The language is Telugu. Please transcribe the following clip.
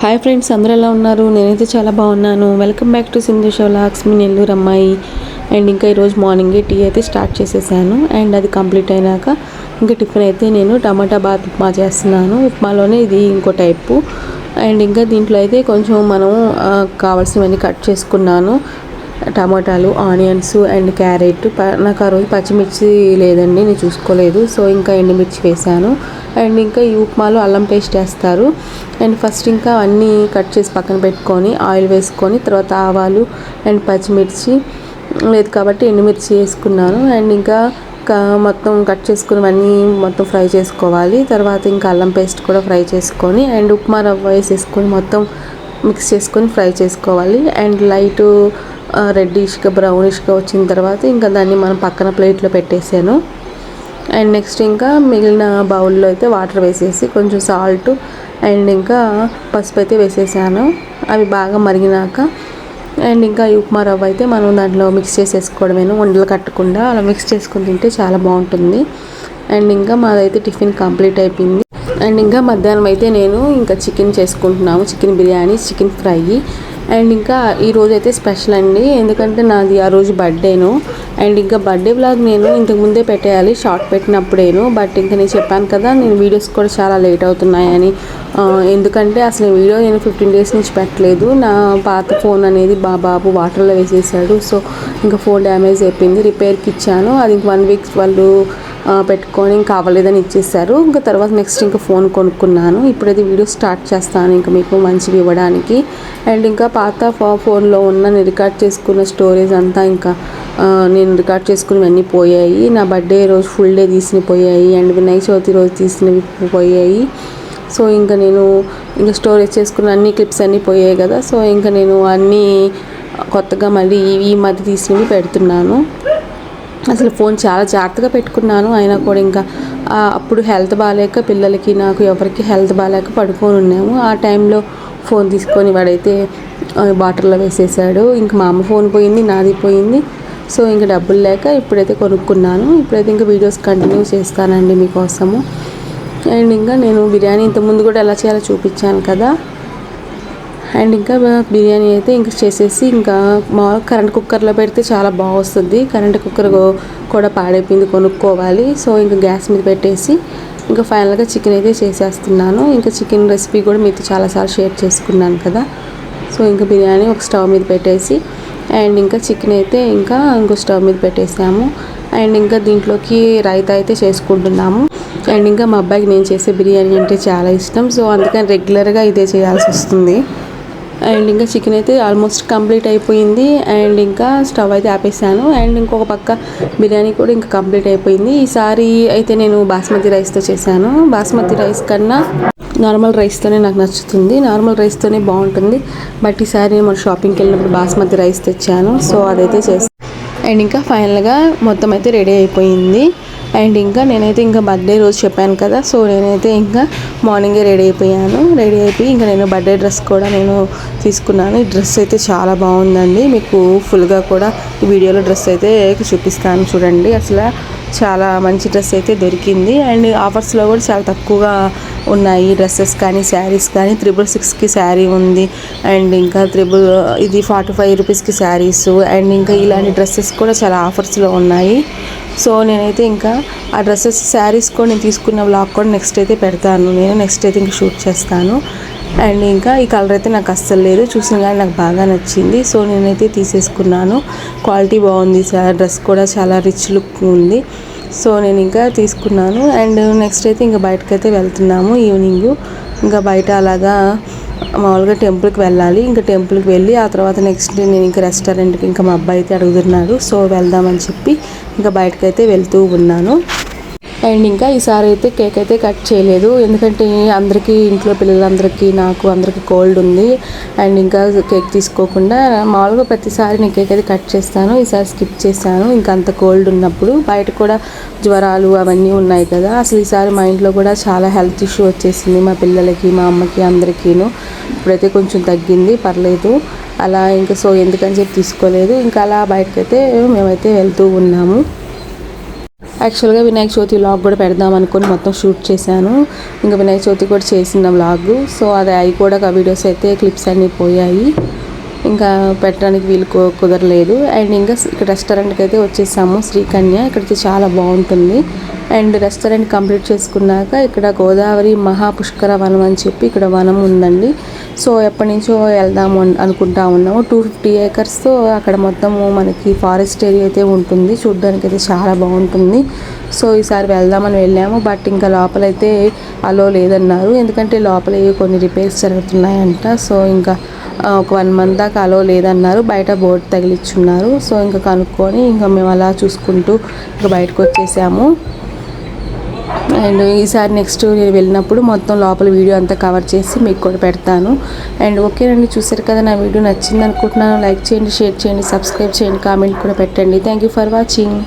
హాయ్ ఫ్రెండ్స్ అందరూ ఎలా ఉన్నారు? నేనైతే చాలా బాగున్నాను. వెల్కమ్ బ్యాక్ టు సింధు షోలాక్స్ మీ నెల్లూరు అమ్మాయి అండ్ ఇంకా ఈరోజు మార్నింగే టీ అయితే స్టార్ట్ చేసేసాను. అండ్ అది కంప్లీట్ అయినాక ఇంకా టిఫిన్ అయితే నేను టమాటా బాత్ ఉప్మా చేస్తున్నాను. ఉప్మాలోనే ఇది ఇంకో టైపు అండ్ ఇంకా దీంట్లో అయితే కొంచెం మనం కావాల్సినవన్నీ కట్ చేసుకున్నాను. టమాటాలు ఆనియన్స్ అండ్ క్యారెట్. ప- నాకు ఆ రోజు పచ్చిమిర్చి లేదండి నేను చూసుకోలేదు. సో ఇంకా ఎండుమిర్చి వేసాను. అండ్ ఇంకా ఈ ఉప్మాలో అల్లం పేస్ట్ వేస్తారు అండ్ ఫస్ట్ ఇంకా అన్నీ కట్ చేసి పక్కన పెట్టుకొని ఆయిల్ వేసుకొని తర్వాత ఆవాలు అండ్ పచ్చిమిర్చి. లేదు కాబట్టి ఎండుమిర్చి వేసుకున్నాను. అండ్ ఇంకా క- మొత్తం కట్ చేసుకున్నవన్నీ మొత్తం ఫ్రై చేసుకోవాలి. తర్వాత ఇంకా అల్లం పేస్ట్ కూడా ఫ్రై చేసుకొని అండ్ ఉప్మా రవ్వ వేసేసుకొని మొత్తం మిక్స్ చేసుకొని ఫ్రై చేసుకోవాలి. అండ్ లైట్ రెడ్డిష్గా బ్రౌనిష్గా వచ్చిన తర్వాత ఇంకా దాన్ని మనం పక్కన ప్లేట్లో పెట్టేసాను. అండ్ నెక్స్ట్ ఇంకా మిగిలిన బౌల్లో అయితే వాటర్ వేసేసి కొంచెం సాల్ట్ అండ్ ఇంకా పసుపు అయితే వేసేసాను. అవి బాగా మరిగినాక అండ్ ఇంకా ఉప్మా రవ్వ అయితే మనం దాంట్లో మిక్స్ చేసేసుకోవడమేను. వండలు కట్టకుండా అలా మిక్స్ చేసుకుని తింటే చాలా బాగుంటుంది. అండ్ ఇంకా మాదైతే టిఫిన్ కంప్లీట్ అయిపోయింది. అండ్ ఇంకా మధ్యాహ్నం అయితే నేను ఇంకా చికెన్ చేసుకుంటున్నాము. Chicken biryani chicken fry. And ఇంకా ఈరోజు అయితే స్పెషల్ అండి. ఎందుకంటే నాది ఆ రోజు బర్త్డేను. అండ్ ఇంకా బర్త్డే బ్లాగ్ నేను ఇంతకుముందే పెట్టేయాలి షార్ట్ పెట్టినప్పుడేను. బట్ ఇంకా నేను చెప్పాను కదా నేను వీడియోస్ కూడా చాలా లేట్ అవుతున్నాయని. ఎందుకంటే అసలు వీడియో నేను ఫిఫ్టీన్ డేస్ నుంచి పెట్టలేదు. నా పాత ఫోన్ అనేది మా బాబు వాటర్లో వేసేసాడు. సో ఇంకా ఫోన్ డ్యామేజ్ అయిపోయింది. రిపేర్కి ఇచ్చాను. అది ఇంక వన్ వీక్ వాళ్ళు పెట్టుకొని ఇంకా అవ్వలేదని ఇచ్చేసారు ఇంకా తర్వాత నెక్స్ట్ ఇంకా ఫోన్ కొనుక్కున్నాను. ఇప్పుడైతే వీడియో స్టార్ట్ చేస్తాను. ఇంకా మీకు మంచివి ఇవ్వడానికి. అండ్ ఇంకా పాత ఫోన్లో ఉన్న నేను రికార్డ్ చేసుకున్న స్టోరేజ్ అంతా ఇంకా నేను రికార్డ్ చేసుకున్నవన్నీ పోయాయి. నా బర్త్డే రోజు ఫుల్ డే తీసిన పోయాయి. అండ్ వినాయక చవితి రోజు తీసినవి పోయాయి. సో ఇంకా నేను ఇంకా స్టోరేజ్ చేసుకున్న అన్ని క్లిప్స్ అన్నీ పోయాయి కదా. సో ఇంకా నేను అన్నీ కొత్తగా మళ్ళీ ఈ- ఈ మధ్య తీసినవి పెడుతున్నాను. అసలు ఫోన్ చాలా జాగ్రత్తగా పెట్టుకున్నాను. అయినా కూడా ఇంకా అప్పుడు హెల్త్ బాగాలేక పిల్లలకి నాకు ఎవరికి హెల్త్ బాగాలేక పడుకొని ఉన్నాము. ఆ టైంలో ఫోన్ తీసుకొని వాడైతే వాటర్లో వేసేసాడు. ఇంకా మా అమ్మ ఫోన్ పోయింది నాది పోయింది. సో ఇంకా డబ్బులు లేక ఇప్పుడైతే కొనుక్కున్నాను. ఇప్పుడైతే ఇంకా వీడియోస్ కంటిన్యూ చేస్తానండి మీకోసము. అండ్ ఇంకా నేను బిర్యానీ ఇంతకుముందు కూడా ఎలా చేయాలో చూపించాను కదా. అండ్ ఇంకా బిర్యానీ అయితే ఇంకా చేసేసి ఇంకా మామూలుగా కరెంట్ కుక్కర్లో పెడితే చాలా బాగా వస్తుంది కరెంట్ కుక్కర్ కూడా పాడైపోయింది కొనుక్కోవాలి. సో ఇంకా గ్యాస్ మీద పెట్టేసి ఇంకా ఫైనల్గా చికెన్ అయితే చేసేస్తున్నాను. ఇంకా చికెన్ రెసిపీ కూడా మీతో చాలాసార్లు షేర్ చేసుకున్నాను కదా. సో ఇంకా బిర్యానీ ఒక స్టవ్ మీద పెట్టేసి అండ్ ఇంకా చికెన్ అయితే ఇంకా ఇంకో స్టవ్ మీద పెట్టేసాము. అండ్ ఇంకా దీంట్లోకి రైతా అయితే చేసుకుంటున్నాము. అండ్ ఇంకా మా అబ్బాయికి నేను చేసే బిర్యానీ అంటే చాలా ఇష్టం. సో అందుకని రెగ్యులర్గా ఇదే చేయాల్సి వస్తుంది. అండ్ ఇంకా చికెన్ అయితే ఆల్మోస్ట్ కంప్లీట్ అయిపోయింది. అండ్ ఇంకా స్టవ్ అయితే ఆపేసాను. అండ్ ఇంకొక పక్క బిర్యానీ కూడా ఇంకా కంప్లీట్ అయిపోయింది. ఈసారి అయితే నేను బాస్మతి రైస్తో చేశాను. బాస్మతి రైస్ కన్నా నార్మల్ రైస్తోనే నాకు నచ్చుతుంది. నార్మల్ రైస్తోనే బాగుంటుంది. బట్ ఈసారి మన షాపింగ్కి వెళ్ళినప్పుడు బాస్మతి రైస్ తెచ్చాను. సో అదైతే చేస్తాను అండ్ ఇంకా ఫైనల్గా మొత్తం అయితే రెడీ అయిపోయింది. అండ్ ఇంకా నేనైతే ఇంకా బర్త్డే రోజు చెప్పాను కదా సో నేనైతే ఇంకా మార్నింగే రెడీ అయిపోయాను. రెడీ అయిపోయి ఇంకా నేను బర్త్డే డ్రెస్ కూడా నేను తీసుకున్నాను. ఈ డ్రెస్ అయితే చాలా బాగుందండి. మీకు ఫుల్గా కూడా ఈ వీడియోలో డ్రెస్ అయితే చూపిస్తాను చూడండి. అసలు చాలా మంచి డ్రెస్ అయితే దొరికింది. అండ్ ఆఫర్స్లో కూడా చాలా తక్కువగా ఉన్నాయి డ్రెస్సెస్ కానీ శారీస్ కానీ. త్రిబుల్ సిక్స్కి శారీ ఉంది. అండ్ ఇంకా త్రిబుల్ ఇది ఫార్టీ ఫైవ్ రూపీస్కి శారీస్. అండ్ ఇంకా ఇలాంటి డ్రెస్సెస్ కూడా చాలా ఆఫర్స్లో ఉన్నాయి. సో నేనైతే ఇంకా ఆ డ్రెస్సెస్ శారీస్ కూడా నేను తీసుకున్న బ్లాగ్ కూడా నెక్స్ట్ అయితే పెడతాను. నేను నెక్స్ట్ అయితే ఇంకా షూట్ చేస్తాను. అండ్ ఇంకా ఈ కలర్ అయితే నాకు అస్సలు లేదు. చూసిన కానీ నాకు బాగా నచ్చింది. సో నేనైతే తీసేసుకున్నాను. క్వాలిటీ బాగుంది డ్రెస్ కూడా చాలా రిచ్ లుక్ ఉంది. సో నేను ఇంకా తీసుకున్నాను. అండ్ నెక్స్ట్ అయితే ఇంకా బయటకైతే వెళ్తున్నాము ఈవినింగ్. ఇంకా బయట అలాగా మామూలుగా టెంపుల్కి వెళ్ళాలి. ఇంకా టెంపుల్కి వెళ్ళి ఆ తర్వాత నెక్స్ట్ డే నేను ఇంకా రెస్టారెంట్కి ఇంకా మా అబ్బాయి అయితే అడుగుతున్నాడు. సో వెళ్దామని చెప్పి ఇంకా బయటకైతే వెళ్తూ ఉన్నాను. అండ్ ఇంకా ఈసారి అయితే కేక్ అయితే కట్ చేయలేదు. ఎందుకంటే అందరికీ ఇంట్లో పిల్లలందరికీ నాకు అందరికీ కోల్డ్ ఉంది. అండ్ ఇంకా కేక్ తీసుకోకుండా మామూలుగా ప్రతిసారి నేను కేక్ అయితే కట్ చేస్తాను. ఈసారి స్కిప్ చేశాను. ఇంకా అంత కోల్డ్ ఉన్నప్పుడు బయట కూడా జ్వరాలు అవన్నీ ఉన్నాయి కదా. అసలు ఈసారి మా ఇంట్లో కూడా చాలా హెల్త్ ఇష్యూ వచ్చేసింది మా పిల్లలకి మా అమ్మకి అందరికీను. ఇప్పుడైతే కొంచెం తగ్గింది. పర్లేదు. అలా ఇంకా సో ఎందుకని చెప్పి తీసుకోలేదు. ఇంకా అలా బయటకైతే మేమైతే వెళ్తూ ఉన్నాము. యాక్చువల్గా వినాయక చవితి వ్లాగ్ కూడా పెడదాం అనుకుని మొత్తం షూట్ చేశాను. ఇంకా వినాయక చవితి కూడా చేసిన వ్లాగ్ సో అది అవి కూడా ఆ వీడియోస్ అయితే క్లిప్స్ అన్నీ పోయాయి. ఇంకా పెట్టడానికి వీలు కు- కుదరలేదు. అండ్ ఇంకా ఇక్కడ రెస్టారెంట్కి అయితే వచ్చేసాము శ్రీకన్య. ఇక్కడికి చాలా బాగుంటుంది. అండ్ రెస్టారెంట్ కంప్లీట్ చేసుకున్నాక ఇక్కడ గోదావరి మహాపుష్కర వనం అని చెప్పి ఇక్కడ వనం ఉందండి. సో ఎప్పటి నుంచో వెళ్దాము అనుకుంటా ఉన్నాము. టూ ఫిఫ్టీ ఏకర్స్తో అక్కడ మొత్తము మనకి ఫారెస్ట్ ఏరియా అయితే ఉంటుంది. చూడడానికి అయితే చాలా బాగుంటుంది. సో ఈసారి వెళ్దామని వెళ్ళాము. బట్ ఇంకా లోపలైతే అలో లేదన్నారు. ఎందుకంటే లోపల కొన్ని రిపేర్స్ జరుగుతున్నాయంట. సో ఇంకా ఒక వన్ మంత్ దాకా అలో లేదన్నారు. బయట బోర్డు తగిలిచ్చున్నారు. సో ఇంకా కనుక్కొని ఇంకా మేము అలా చూసుకుంటూ ఇంకా బయటకు వచ్చేసాము. అండ్ ఈసారి నెక్స్ట్ నేను వెళ్ళినప్పుడు మొత్తం లోపల వీడియో అంతా కవర్ చేసి మీకు కూడా పెడతాను. అండ్ ఓకేనండి చూసారు కదా నా వీడియో నచ్చింది అనుకుంటున్నాను లైక్ చేయండి షేర్ చేయండి సబ్స్క్రైబ్ చేయండి కామెంట్ కూడా పెట్టండి. Thank you for watching